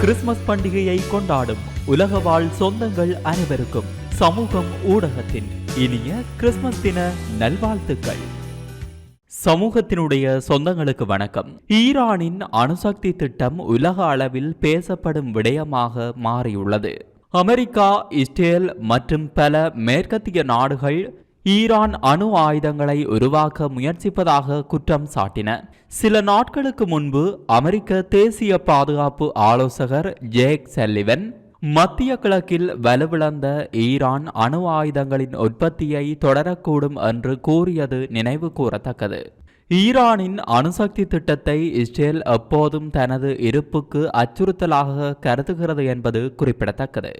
Christmas பண்டிகையை கொண்டாடும் உலக வாழ் சொந்தங்கள் அனைவருக்கும் சமூகம் ஊடகத்தின் இனிய கிறிஸ்துமஸ் தின நல்வாழ்த்துக்கள். சமூகத்தினுடைய சொந்தங்களுக்கு வணக்கம். ஈரானின் அணுசக்தி திட்டம் உலக அளவில் பேசப்படும் விடயமாக மாறியுள்ளது. அமெரிக்கா இஸ்ரேல் மற்றும் பல மேற்கத்திய நாடுகள் ஈரான் அணு ஆயுதங்களை உருவாக்க முயற்சிப்பதாக குற்றம் சாட்டின. சில நாட்களுக்கு முன்பு அமெரிக்க தேசிய பாதுகாப்பு ஆலோசகர் ஜேக் செல்லிவன் மத்திய கிழக்கில் வலுவிழந்த ஈரான் அணு ஆயுதங்களின் உற்பத்தியை தொடரக்கூடும் என்று கூறியது நினைவு கூறத்தக்கது. ஈரானின் அணுசக்தி திட்டத்தை இஸ்ரேல் எப்போதும் தனது இருப்புக்கு அச்சுறுத்தலாக கருதுகிறது என்பது குறிப்பிடத்தக்கது.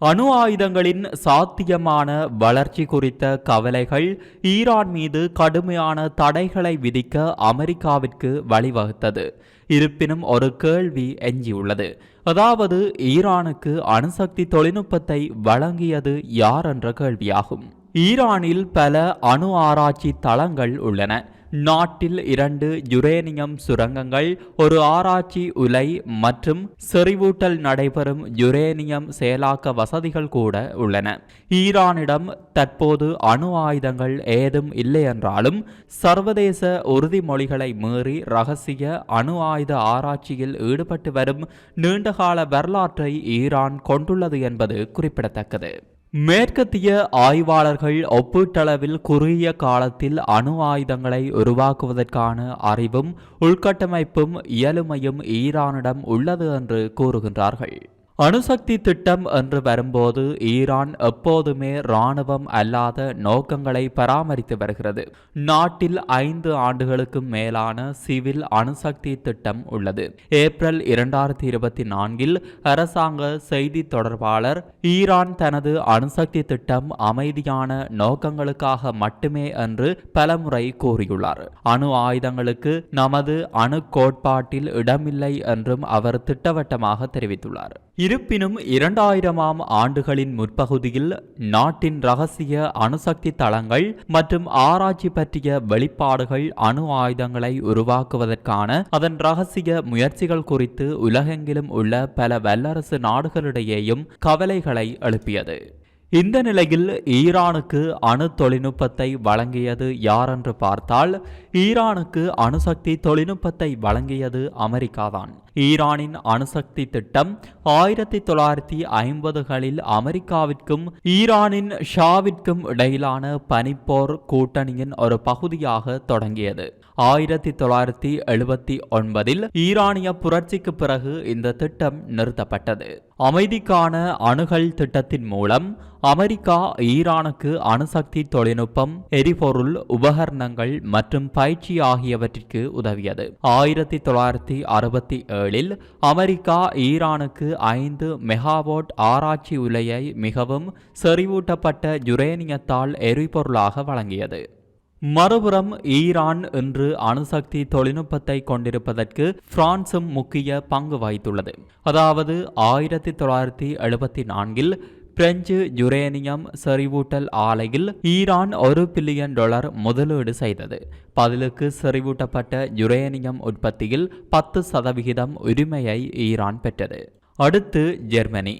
அணு ஆயுதங்களின் சாத்தியமான வளர்ச்சி குறித்த கவலைகள் ஈரான் மீது கடுமையான தடைகளை விதிக்க அமெரிக்காவிற்கு வழிவகுத்தது. இருப்பினும் ஒரு கேள்வி எஞ்சியுள்ளது. அதாவது ஈரானுக்கு அணுசக்தி தொழில்நுட்பத்தை வழங்கியது யார் என்ற கேள்வியாகும். ஈரானில் பல அணு ஆராய்ச்சி தளங்கள் உள்ளன. நாட்டில் இரண்டு யுரேனியம் சுரங்கங்கள் ஒரு ஆராய்ச்சி உலை மற்றும் செறிவூட்டல் நடைபெறும் யுரேனியம் செயலாக்க வசதிகள் கூட உள்ளன. ஈரானிடம் தற்போது அணு ஆயுதங்கள் ஏதும் இல்லை என்றாலும் சர்வதேச உறுதிமொழிகளை மீறி ரகசிய அணு ஆயுத ஆராய்ச்சியில் ஈடுபட்டு வரும் நீண்டகால வரலாற்றை ஈரான் கொண்டுள்ளது என்பது குறிப்பிடத்தக்கது. மேற்கத்திய ஆய்வாளர்கள் ஒப்பீட்டளவில் குறுகிய காலத்தில் அணு ஆயுதங்களை உருவாக்குவதற்கான அறிவும் உள்கட்டமைப்பும் இயலுமையும் ஈரானிடம் உள்ளது என்று கூறுகின்றார்கள். அணுசக்தி திட்டம் என்று வரும்போது ஈரான் எப்போதுமே இராணுவம் அல்லாத நோக்கங்களை பராமரித்து வருகிறது. நாட்டில் ஐந்து ஆண்டுகளுக்கும் மேலான சிவில் அணுசக்தி திட்டம் உள்ளது. ஏப்ரல் இரண்டாயிரத்தி இருபத்தி நான்கில் அரசாங்க செய்தி தொடர்பாளர் ஈரான் தனது அணுசக்தி திட்டம் அமைதியான நோக்கங்களுக்காக மட்டுமே என்று பலமுறை கூறியுள்ளார். அணு ஆயுதங்களுக்கு நமது அணு கோட்பாட்டில் இடமில்லை என்றும் அவர் திட்டவட்டமாக தெரிவித்துள்ளார். இருப்பினும் இரண்டாயிரமாம் ஆண்டுகளின் முற்பகுதியில் நாட்டின் ரகசிய அணுசக்தி தளங்கள் மற்றும் ஆராய்ச்சி பற்றிய வெளிப்பாடுகள் அணு ஆயுதங்களை உருவாக்குவதற்கான அதன் ரகசிய முயற்சிகள் குறித்து உலகெங்கிலும் உள்ள பல வல்லரசு நாடுகளிடையேயும் கவலைகளை எழுப்பியது. இந்த நிலையில் ஈரானுக்கு அணு தொழில்நுட்பத்தை வழங்கியது யார் என்று பார்த்தால் ஈரானுக்கு அணுசக்தி தொழில்நுட்பத்தை வழங்கியது அமெரிக்காதான். ஈரானின் அணுசக்தி திட்டம் ஆயிரத்தி தொள்ளாயிரத்தி ஐம்பதுகளில் அமெரிக்காவிற்கும் ஈரானின் ஷாவிற்கும் இடையிலான பனிப்போர் கூட்டணியின் ஒரு பகுதியாக தொடங்கியது. ஆயிரத்தி தொள்ளாயிரத்தி எழுபத்தி ஒன்பதில் ஈரானிய புரட்சிக்கு பிறகு இந்த திட்டம் நிறுத்தப்பட்டது. அமைதிக்கான அணுகல் திட்டத்தின் மூலம் அமெரிக்கா ஈரானுக்கு அணுசக்தி தொழில்நுட்பம் எரிபொருள் உபகரணங்கள் மற்றும் பயிற்சி ஆகியவற்றிற்கு உதவியது. ஆயிரத்தி தொள்ளாயிரத்தி அறுபத்தி ஏழில் அமெரிக்கா ஈரானுக்கு ஐந்து மெகாவாட் ஆராய்ச்சி உலையை மிகவும் செறிவூட்டப்பட்ட யுரேனியத்தால் எரிபொருளாக வழங்கியது. மறுபுறம் ஈரான் இன்று அணுசக்தி தொழில்நுட்பத்தை கொண்டிருப்பதற்கு பிரான்சும் முக்கிய பங்கு வகித்துள்ளது. அதாவது ஆயிரத்தி தொள்ளாயிரத்தி எழுபத்தி நான்கில் பிரெஞ்சு யுரேனியம் செறிவூட்டல் ஆலையில் ஈரான் ஒரு பில்லியன் டாலர் முதலீடு செய்தது. பதிலுக்கு செறிவூட்டப்பட்ட யுரேனியம் உற்பத்தியில் பத்து சதவிகிதம் உரிமையை ஈரான் பெற்றது. அடுத்து ஜெர்மனி.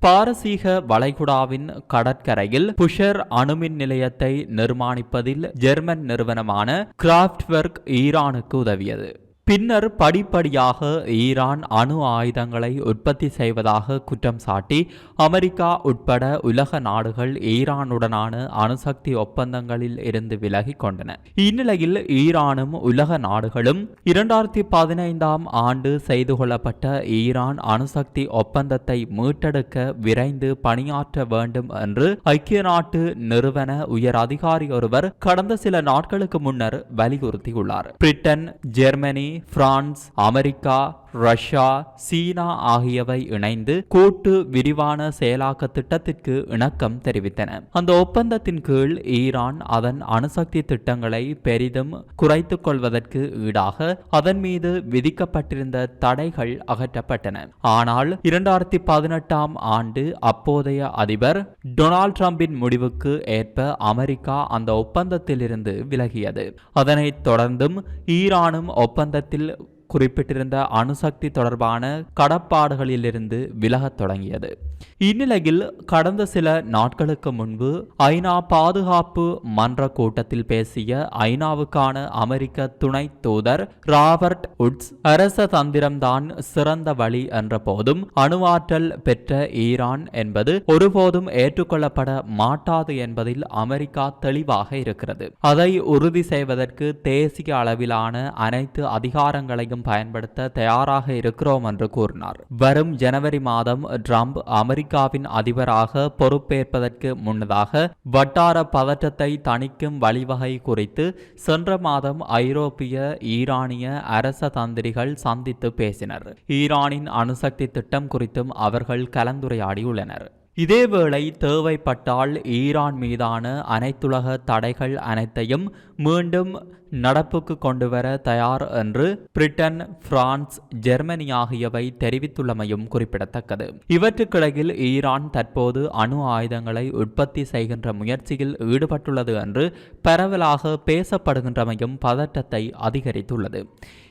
பாரசீக வளைகுடாவின் கடற்கரையில் புஷர் அணுமின் நிலையத்தை நிர்மாணிப்பதில் ஜெர்மன் நிறுவனமான கிராஃப்ட்வெர்க் ஈரானுக்கு உதவியது. பின்னர் படிப்படியாக ஈரான் அணு ஆயுதங்களை உற்பத்தி செய்வதாக குற்றம் சாட்டி அமெரிக்கா உட்பட உலக நாடுகள் ஈரானுடனான அணுசக்தி ஒப்பந்தங்களில் இருந்து விலகி கொண்டன. இந்நிலையில் ஈரானும் உலக நாடுகளும் இரண்டாயிரத்தி பதினைந்தாம் ஆண்டு செய்து கொள்ளப்பட்ட ஈரான் அணுசக்தி ஒப்பந்தத்தை மீட்டெடுக்க விரைந்து பணியாற்ற வேண்டும் என்று ஐக்கிய நாட்டு நிறுவன உயர் அதிகாரி ஒருவர் கடந்த சில நாட்களுக்கு முன்னர் வலியுறுத்தியுள்ளார். Britain Germany France America Russia China ஆகியவை இணைந்து கூட்டு விரிவான செயலாக்க திட்டத்திற்கு இணக்கம் தெரிவித்தன. அந்த ஒப்பந்தத்தின் கீழ் ஈரான் அதன் அணுசக்தி திட்டங்களை பெரிதும் குறைத்துக் கொள்வதற்கு ஈடாக அதன் மீது விதிக்கப்பட்டிருந்த தடைகள் அகற்றப்பட்டன. ஆனால் இரண்டாயிரத்தி பதினெட்டாம் ஆண்டு அப்போதைய அதிபர் டொனால்ட் ட்ரம்பின் முடிவுக்கு ஏற்ப அமெரிக்கா அந்த ஒப்பந்தத்திலிருந்து விலகியது. அதனைத் தொடர்ந்தும் ஈரானும் ஒப்பந்தத்தில் குறிப்பிட்டிருந்த அணுசக்தி தொடர்பான கடப்பாடுகளிலிருந்து விலகத் தொடங்கியது. இந்நிலையில் கடந்த சில நாட்களுக்கு முன்பு ஐநா பாதுகாப்பு மன்ற கூட்டத்தில் பேசிய ஐநாவுக்கான அமெரிக்க துணை தூதர் ராபர்ட் உட்ஸ் அரச தந்திரம்தான் சிறந்த வழி என்ற போதும் அணுவாற்றல் பெற்ற ஈரான் என்பது ஒருபோதும் ஏற்றுக்கொள்ளப்பட மாட்டாது என்பதில் அமெரிக்கா தெளிவாக இருக்கிறது. அதை உறுதி செய்வதற்கு தேசிய அளவிலான அனைத்து அதிகாரங்களையும் பயன்படுத்த தயாராக இருக்கிறோம் என்று கூறினார். வரும் ஜனவரி மாதம் ட்ரம்ப் அமெரிக்காவின் அதிபராக பொறுப்பேற்பதற்கு முன்னதாக வட்டார பதற்றத்தை தணிக்கும் வழிவகை குறித்து சென்ற மாதம் ஐரோப்பிய ஈரானிய அரச தந்திரிகள் சந்தித்து பேசினர். ஈரானின் அணுசக்தி திட்டம் குறித்தும் அவர்கள் கலந்துரையாடியுள்ளனர். இதேவேளை தேவைப்பட்டால் ஈரான் மீதான அனைத்துலக தடைகள் அனைத்தையும் மீண்டும் நடப்புக்கு கொண்டுவர தயார் என்று பிரிட்டன் பிரான்ஸ் ஜெர்மனி ஆகியவை தெரிவித்துள்ளமையும் குறிப்பிடத்தக்கது. இவற்றுக்கிடையில் ஈரான் தற்போது அணு ஆயுதங்களை உற்பத்தி செய்கின்ற முயற்சியில் ஈடுபட்டுள்ளது என்று பரவலாக பேசப்படுகின்றமையும் பதட்டத்தை அதிகரித்துள்ளது.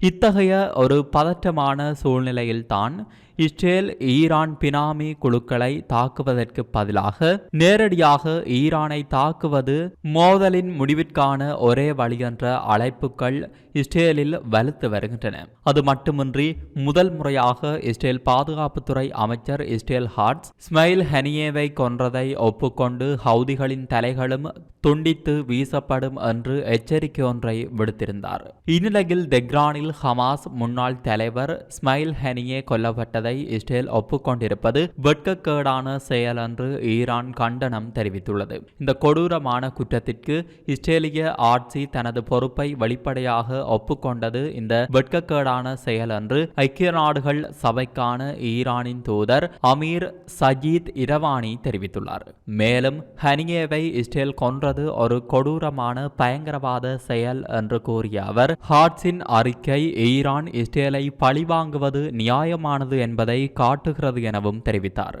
இத்தகைய ஒரு பதற்றமான சூழ்நிலையில்தான் இஸ்ரேல் ஈரான் பினாமி குழுக்களை தாக்குவதற்கு பதிலாக நேரடியாக ஈரானை தாக்குவது மோதலின் முடிவிற்கான ஒரே வழி என்ற அழைப்புகள் இஸ்ரேலில் வலுத்து வருகின்றன. அது மட்டுமின்றி முதல் முறையாக இஸ்ரேல் பாதுகாப்புத்துறை அமைச்சர் இஸ்ரேல் ஹார்ட்ஸ் ஸ்மைல் ஹெனியேவை கொன்றதை ஒப்புக்கொண்டு ஹவுதிகளின் தலைகளும் துண்டித்து வீசப்படும் என்று எச்சரிக்கை ஒன்றை விடுத்திருந்தார். இந்நிலையில் தெக்ரானில் ஹமாஸ் முன்னாள் தலைவர் ஸ்மைல் ஹெனியே கொல்லப்பட்டதை இஸ்ரேல் ஒப்புக்கொண்டிருப்பது வெட்கக்கேடான செயல் என்று ஈரான் கண்டனம் தெரிவித்துள்ளது. இந்த கொடூரமான குற்றத்திற்கு இஸ்ரேலிய ஆட்சி தனது பொறுப்பை வெளிப்படையாக ஒப்புக்கொண்டது இந்த வெட்கக்கேடான செயல் என்று ஐக்கிய நாடுகள் சபைக்கான ஈரானின் தூதர் அமீர் சஜீத் இரவானி தெரிவித்துள்ளார். மேலும் ஹனியேவை இஸ்ரேல் கொன்றது ஒரு கொடூரமான பயங்கரவாத செயல் என்று கூறிய அவர் ஹாட்ஸின் அறிக்கை ஈரான் இஸ்ரேலை பழிவாங்குவது நியாயமானது என்பதை காட்டுகிறது எனவும் தெரிவித்தார்.